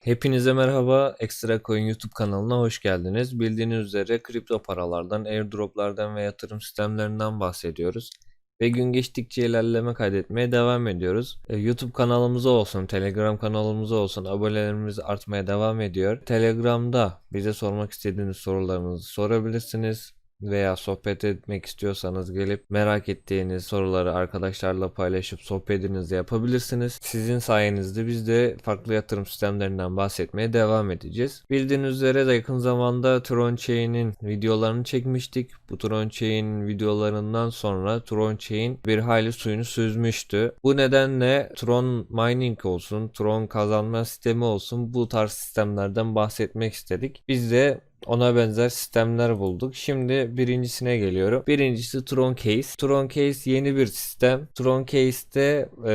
Hepinize merhaba. Ekstra Coin YouTube kanalına hoş geldiniz. Bildiğiniz üzere kripto paralardan, airdroplardan ve yatırım sistemlerinden bahsediyoruz. Ve gün geçtikçe ilerleme kaydetmeye devam ediyoruz. E, YouTube kanalımıza olsun, Telegram kanalımıza olsun abonelerimiz artmaya devam ediyor. Telegram'da bize sormak istediğiniz sorularınızı sorabilirsiniz veya sohbet etmek istiyorsanız gelip merak ettiğiniz soruları arkadaşlarla paylaşıp sohbetinizi yapabilirsiniz. Sizin sayenizde biz de farklı yatırım sistemlerinden bahsetmeye devam edeceğiz. Bildiğiniz üzere de yakın zamanda Tron Chain'in videolarını çekmiştik. Bu Tron Chain videolarından sonra Tron Chain bir hayli suyunu süzmüştü. Bu nedenle Tron Mining olsun, Tron kazanma sistemi olsun bu tarz sistemlerden bahsetmek istedik. Biz de ona benzer sistemler bulduk. Şimdi birincisine geliyorum. Birincisi Tron Case. Tron Case yeni bir sistem. Tron Case'te e,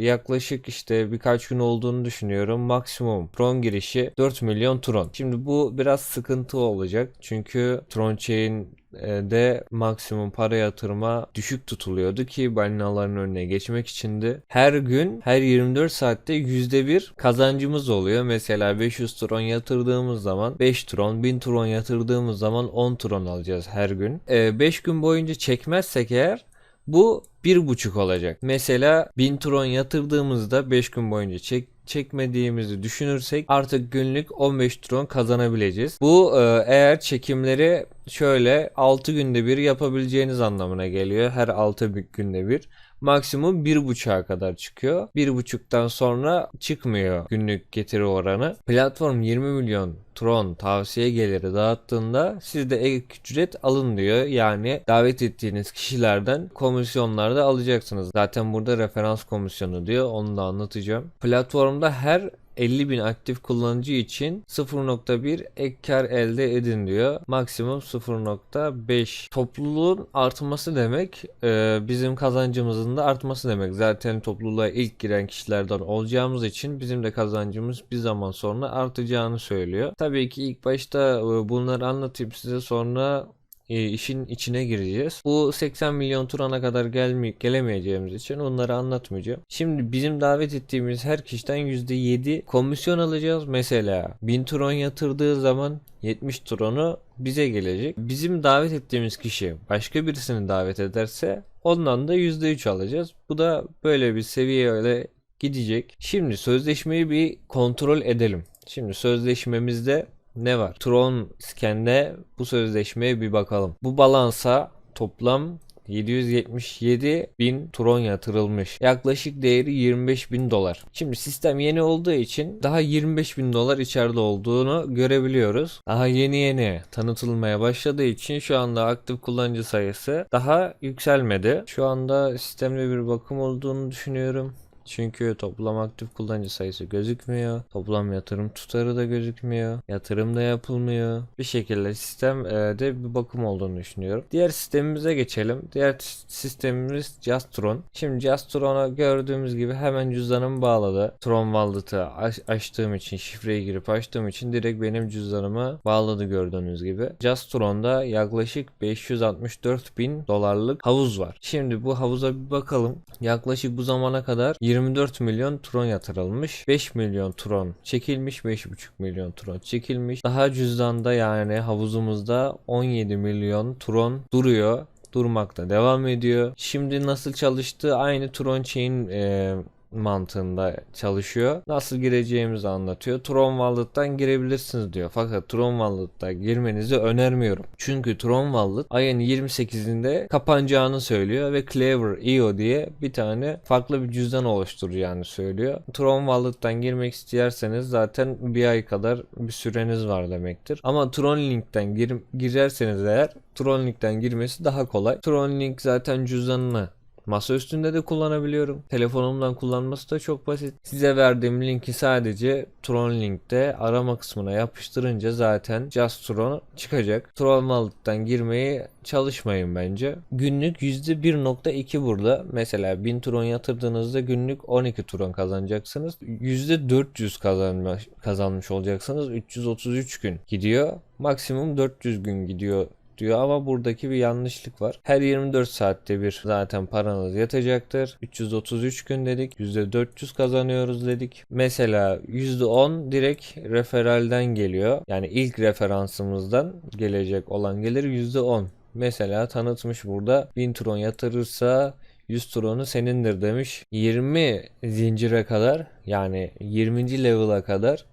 yaklaşık işte birkaç gün olduğunu düşünüyorum. Maksimum Tron girişi 4 milyon Tron. Şimdi bu biraz sıkıntı olacak. Çünkü Tron Chain de maksimum para yatırma düşük tutuluyordu ki balinaların önüne geçmek içindi. Her gün her 24 saatte %1 kazancımız oluyor. Mesela 500 tron yatırdığımız zaman 5 tron, 1000 tron yatırdığımız zaman 10 tron alacağız her gün. 5 gün boyunca çekmezsek eğer bu 1.5 olacak. Mesela 1000 tron yatırdığımızda 5 gün boyunca çek çekmediğimizi düşünürsek artık günlük 15 tron kazanabileceğiz. Bu e, eğer çekimleri şöyle 6 günde bir yapabileceğiniz anlamına geliyor. Her 6 günde bir maksimum 1.5'a kadar çıkıyor. 1.5'tan sonra çıkmıyor günlük getiri oranı. Platform 20 milyon Tron tavsiye geliri dağıttığında siz de ek ücret alın diyor. Yani davet ettiğiniz kişilerden komisyonlar da alacaksınız. Zaten burada referans komisyonu diyor. Onu da anlatacağım. Platformda her 50 bin aktif kullanıcı için 0.1 ek kar elde edin diyor. Maksimum 0.5. Topluluğun artması demek e, bizim kazancımızın da artması demek. Zaten topluluğa ilk giren kişilerden olacağımız için bizim de kazancımız bir zaman sonra artacağını söylüyor. Tabii ki ilk başta e, bunları anlatayım size sonra e, işin içine gireceğiz. Bu 80 milyon turana kadar gelme, gelemeyeceğimiz için onları anlatmayacağım. Şimdi bizim davet ettiğimiz her kişiden %7 komisyon alacağız. Mesela 1000 tron yatırdığı zaman 70 tronu bize gelecek. Bizim davet ettiğimiz kişi başka birisini davet ederse ondan da %3 alacağız. Bu da böyle bir seviyeyle gidecek. Şimdi sözleşmeyi bir kontrol edelim. Şimdi sözleşmemizde ne var? Tron Scan'de bu sözleşmeye bir bakalım. Bu balansa toplam 777 bin tron yatırılmış. Yaklaşık değeri 25 bin dolar. Şimdi sistem yeni olduğu için daha 25 bin dolar içeride olduğunu görebiliyoruz. Daha yeni yeni tanıtılmaya başladığı için şu anda aktif kullanıcı sayısı daha yükselmedi. Şu anda sistemde bir bakım olduğunu düşünüyorum. Çünkü toplam aktif kullanıcı sayısı gözükmüyor. Toplam yatırım tutarı da gözükmüyor. Yatırım da yapılmıyor. Bir şekilde sistemde bir bakım olduğunu düşünüyorum. Diğer sistemimize geçelim. Diğer sistemimiz Justron. Şimdi Justron'a gördüğümüz gibi hemen cüzdanımı bağladı. Tron Wallet'ı aç açtığım için şifreyi girip açtığım için direkt benim cüzdanımı bağladı gördüğünüz gibi. Justron'da yaklaşık 564 bin dolarlık havuz var. Şimdi bu havuza bir bakalım. Yaklaşık bu zamana kadar 20 24 milyon tron yatırılmış. 5 milyon tron çekilmiş. 5,5 milyon tron çekilmiş. Daha cüzdanda yani havuzumuzda 17 milyon tron duruyor durmakta devam ediyor. Şimdi nasıl çalıştığı aynı Tron Chain e, mantığında çalışıyor. Nasıl gireceğimizi anlatıyor. Tron Wallet'tan girebilirsiniz diyor. Fakat Tron Wallet'ta girmenizi önermiyorum. Çünkü Tron Wallet ayın 28'inde kapanacağını söylüyor ve Clever IO diye bir tane farklı bir cüzdan oluşturacağını söylüyor. Tron Wallet'tan girmek isterseniz zaten bir ay kadar bir süreniz var demektir. Ama Tron Link'ten gir girerseniz eğer Tron Link'ten girmesi daha kolay. Tron Link zaten cüzdanını Masa üstünde de kullanabiliyorum. Telefonumdan kullanması da çok basit. Size verdiğim linki sadece Tron Link'te arama kısmına yapıştırınca zaten Just Tron çıkacak. Tron Wallet'tan girmeyi çalışmayın bence. Günlük %1.2 burada. Mesela 1000 Tron yatırdığınızda günlük 12 Tron kazanacaksınız. %400 kazanmış, kazanmış olacaksınız. 333 gün gidiyor. Maksimum 400 gün gidiyor diyor ama buradaki bir yanlışlık var. Her 24 saatte bir zaten paranız yatacaktır. 333 gün dedik. %400 kazanıyoruz dedik. Mesela %10 direkt referalden geliyor. Yani ilk referansımızdan gelecek olan gelir %10. Mesela tanıtmış burada 1000 tron yatırırsa 100 tronu senindir demiş. 20 zincire kadar yani 20. level'a kadar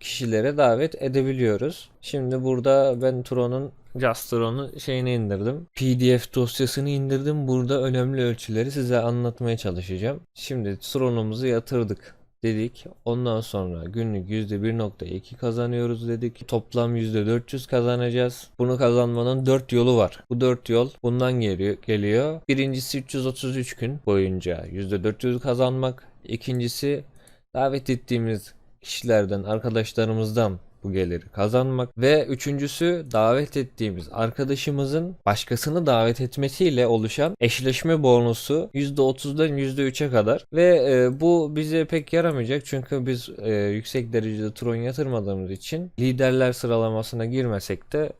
kişilere davet edebiliyoruz. Şimdi burada ben Tron'un Just Tron'un şeyini indirdim. PDF dosyasını indirdim. Burada önemli ölçüleri size anlatmaya çalışacağım. Şimdi Tron'umuzu yatırdık dedik. Ondan sonra günlük %1.2 kazanıyoruz dedik. Toplam %400 kazanacağız. Bunu kazanmanın 4 yolu var. Bu 4 yol bundan geliyor. geliyor. Birincisi 333 gün boyunca %400 kazanmak. İkincisi davet ettiğimiz kişilerden, arkadaşlarımızdan bu geliri kazanmak ve üçüncüsü davet ettiğimiz arkadaşımızın başkasını davet etmesiyle oluşan eşleşme bonusu %30'dan %3'e kadar ve e, bu bize pek yaramayacak çünkü biz e, yüksek derecede tron yatırmadığımız için liderler sıralamasına girmesek de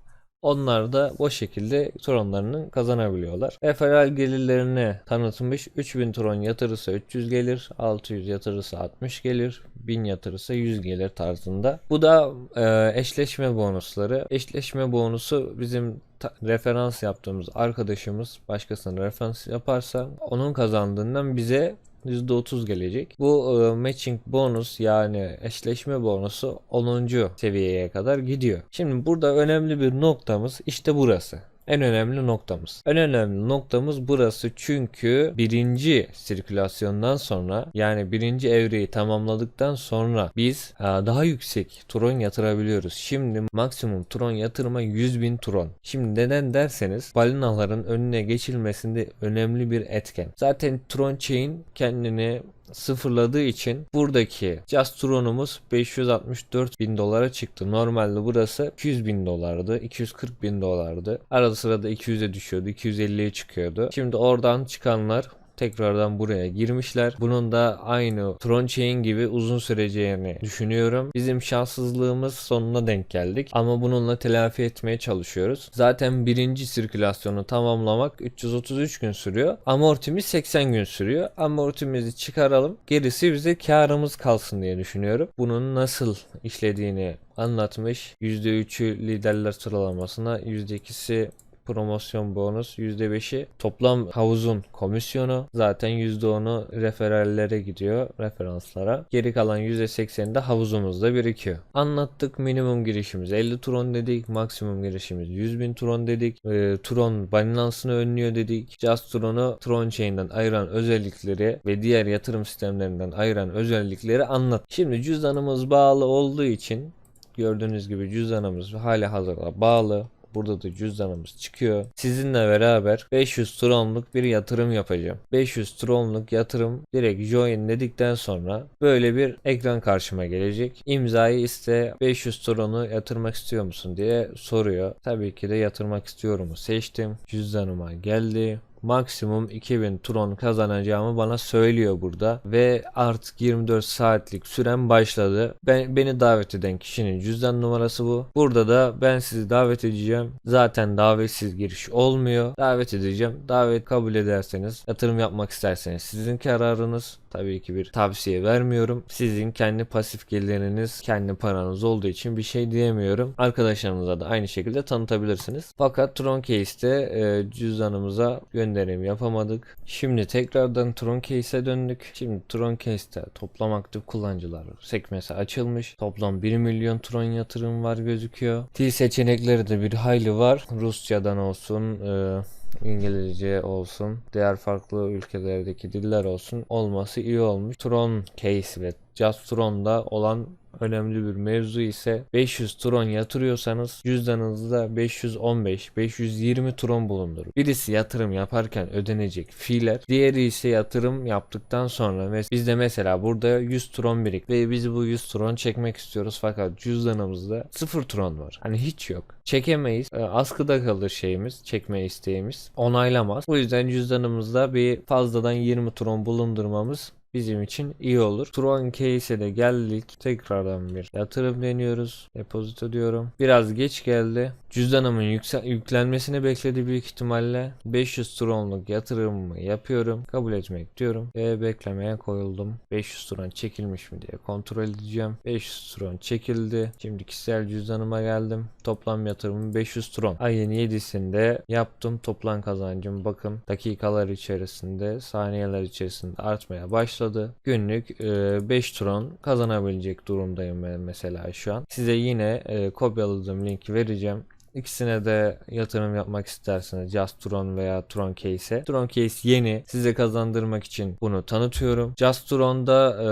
onlar da bu şekilde tronlarını kazanabiliyorlar. Referal gelirlerini tanıtmış. 3000 tron yatırırsa 300 gelir, 600 yatırırsa 60 gelir, 1000 yatırırsa 100 gelir tarzında. Bu da e, eşleşme bonusları. Eşleşme bonusu bizim referans yaptığımız arkadaşımız başkasına referans yaparsa onun kazandığından bize %30 gelecek. Bu e, matching bonus yani eşleşme bonusu 10. seviyeye kadar gidiyor. Şimdi burada önemli bir noktamız işte burası. En önemli noktamız. En önemli noktamız burası çünkü birinci sirkülasyondan sonra yani birinci evreyi tamamladıktan sonra biz e, daha yüksek tron yatırabiliyoruz. Şimdi maksimum tron yatırma 100.000 tron. Şimdi neden derseniz balinaların önüne geçilmesinde önemli bir etken. Zaten tron chain kendini sıfırladığı için buradaki Just Tron'umuz 564 bin dolara çıktı. Normalde burası 200 bin dolardı. 240 bin dolardı. Arada sırada 200'e düşüyordu. 250'ye çıkıyordu. Şimdi oradan çıkanlar tekrardan buraya girmişler. Bunun da aynı Tron Chain gibi uzun süreceğini düşünüyorum. Bizim şanssızlığımız sonuna denk geldik. Ama bununla telafi etmeye çalışıyoruz. Zaten birinci sirkülasyonu tamamlamak 333 gün sürüyor. Amortimiz 80 gün sürüyor. Amortimizi çıkaralım. Gerisi bize karımız kalsın diye düşünüyorum. Bunun nasıl işlediğini anlatmış. %3'ü liderler sıralamasına, %2'si promosyon bonus %5'i toplam havuzun komisyonu. Zaten %10'u referallere gidiyor referanslara. Geri kalan %80'i de havuzumuzda birikiyor. Anlattık minimum girişimiz 50 tron dedik maksimum girişimiz 100 bin tron dedik. E, tron balinansını önlüyor dedik. Just tron'u tron chain'den ayıran özellikleri ve diğer yatırım sistemlerinden ayıran özellikleri anlat. Şimdi cüzdanımız bağlı olduğu için gördüğünüz gibi cüzdanımız hala hazırda bağlı Burada da cüzdanımız çıkıyor. Sizinle beraber 500 tronluk bir yatırım yapacağım. 500 tronluk yatırım direkt join dedikten sonra böyle bir ekran karşıma gelecek. İmzayı iste 500 tronu yatırmak istiyor musun diye soruyor. Tabii ki de yatırmak istiyorumu seçtim. Cüzdanıma geldi maksimum 2000 tron kazanacağımı bana söylüyor burada ve artık 24 saatlik süren başladı. Ben beni davet eden kişinin cüzdan numarası bu. Burada da ben sizi davet edeceğim. Zaten davetsiz giriş olmuyor. Davet edeceğim. Davet kabul ederseniz, yatırım yapmak isterseniz sizin kararınız. Tabii ki bir tavsiye vermiyorum. Sizin kendi pasif geliriniz, kendi paranız olduğu için bir şey diyemiyorum. Arkadaşlarınıza da aynı şekilde tanıtabilirsiniz. Fakat Tron Case'te e, cüzdanımıza gönderim yapamadık. Şimdi tekrardan Tron Case'e döndük. Şimdi Tron Case'te toplam aktif kullanıcılar sekmesi açılmış. Toplam 1 milyon Tron yatırım var gözüküyor. Dil seçenekleri de bir hayli var. Rusçadan olsun, e, İngilizce olsun, diğer farklı ülkelerdeki diller olsun olması iyi olmuş. Tron Case ve Just Tron'da olan önemli bir mevzu ise 500 tron yatırıyorsanız cüzdanınızda 515 520 tron bulundur. Birisi yatırım yaparken ödenecek fiiller, diğeri ise yatırım yaptıktan sonra bizde mesela burada 100 tron birik ve biz bu 100 tron çekmek istiyoruz fakat cüzdanımızda 0 tron var. Hani hiç yok. Çekemeyiz. E, askıda kalır şeyimiz, çekme isteğimiz. Onaylamaz. O yüzden cüzdanımızda bir fazladan 20 tron bulundurmamız bizim için iyi olur. Tron Case'e de geldik. Tekrardan bir yatırım deniyoruz. Depozito diyorum. Biraz geç geldi. Cüzdanımın yüklenmesini bekledi büyük ihtimalle. 500 Tron'luk yatırımımı yapıyorum. Kabul etmek diyorum. Ve beklemeye koyuldum. 500 Tron çekilmiş mi diye kontrol edeceğim. 500 Tron çekildi. Şimdi kişisel cüzdanıma geldim. Toplam yatırımım 500 Tron. Ayın 7'sinde yaptım. Toplam kazancım bakın dakikalar içerisinde, saniyeler içerisinde artmaya başladı. Günlük e, 5 Tron kazanabilecek durumdayım ben mesela şu an. Size yine e, kopyaladığım linki vereceğim. İkisine de yatırım yapmak isterseniz Just Tron veya Tron Case'e. Tron Case yeni. Size kazandırmak için bunu tanıtıyorum. Just Tron'da e,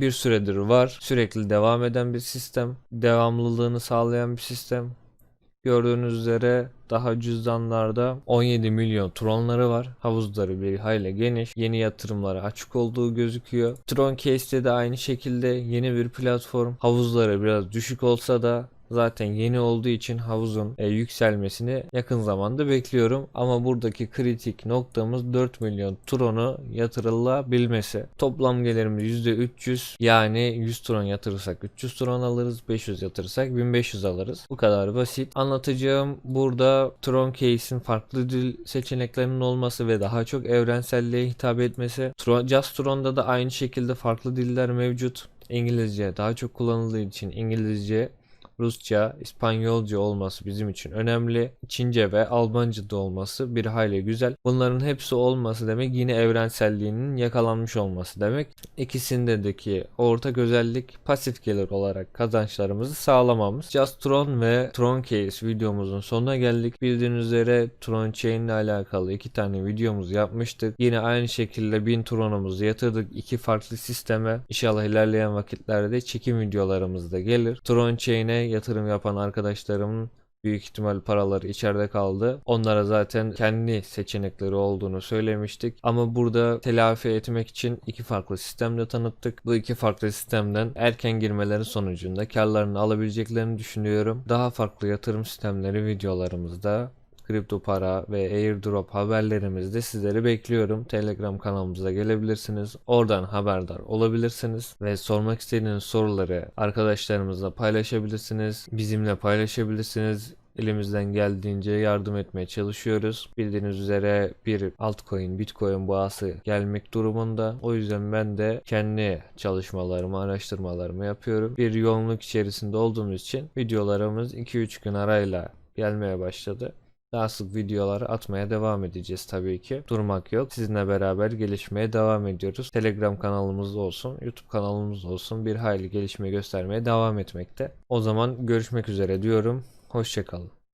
bir süredir var. Sürekli devam eden bir sistem. Devamlılığını sağlayan bir sistem. Gördüğünüz üzere daha cüzdanlarda 17 milyon tronları var. Havuzları bir hayli geniş. Yeni yatırımlara açık olduğu gözüküyor. Tron Case'de de aynı şekilde yeni bir platform. Havuzları biraz düşük olsa da zaten yeni olduğu için havuzun e, yükselmesini yakın zamanda bekliyorum. Ama buradaki kritik noktamız 4 milyon tronu yatırılabilmesi. Toplam gelirimiz %300 yani 100 tron yatırırsak 300 tron alırız. 500 yatırırsak 1500 alırız. Bu kadar basit. Anlatacağım burada Tron Case'in farklı dil seçeneklerinin olması ve daha çok evrenselliğe hitap etmesi. Tron, Just Tron'da da aynı şekilde farklı diller mevcut. İngilizce daha çok kullanıldığı için İngilizce Rusça, İspanyolca olması bizim için önemli. Çince ve Almanca da olması bir hayli güzel. Bunların hepsi olması demek yine evrenselliğinin yakalanmış olması demek. İkisindeki ortak özellik pasif gelir olarak kazançlarımızı sağlamamız. Just Tron ve Tron Case videomuzun sonuna geldik. Bildiğiniz üzere Tron Chain ile alakalı iki tane videomuz yapmıştık. Yine aynı şekilde 1000 Tron'umuzu yatırdık iki farklı sisteme. İnşallah ilerleyen vakitlerde çekim videolarımız da gelir. Tron Chain'e yatırım yapan arkadaşlarımın büyük ihtimal paraları içeride kaldı. Onlara zaten kendi seçenekleri olduğunu söylemiştik. Ama burada telafi etmek için iki farklı sistemde tanıttık. Bu iki farklı sistemden erken girmeleri sonucunda karlarını alabileceklerini düşünüyorum. Daha farklı yatırım sistemleri videolarımızda kripto para ve airdrop haberlerimizde sizleri bekliyorum. Telegram kanalımıza gelebilirsiniz. Oradan haberdar olabilirsiniz ve sormak istediğiniz soruları arkadaşlarımızla paylaşabilirsiniz. Bizimle paylaşabilirsiniz. Elimizden geldiğince yardım etmeye çalışıyoruz. Bildiğiniz üzere bir altcoin, bitcoin boğası gelmek durumunda. O yüzden ben de kendi çalışmalarımı, araştırmalarımı yapıyorum. Bir yoğunluk içerisinde olduğumuz için videolarımız 2-3 gün arayla gelmeye başladı. Daha sık videolar atmaya devam edeceğiz tabii ki. Durmak yok. Sizinle beraber gelişmeye devam ediyoruz. Telegram kanalımız olsun, YouTube kanalımız olsun bir hayli gelişme göstermeye devam etmekte. O zaman görüşmek üzere diyorum. Hoşçakalın.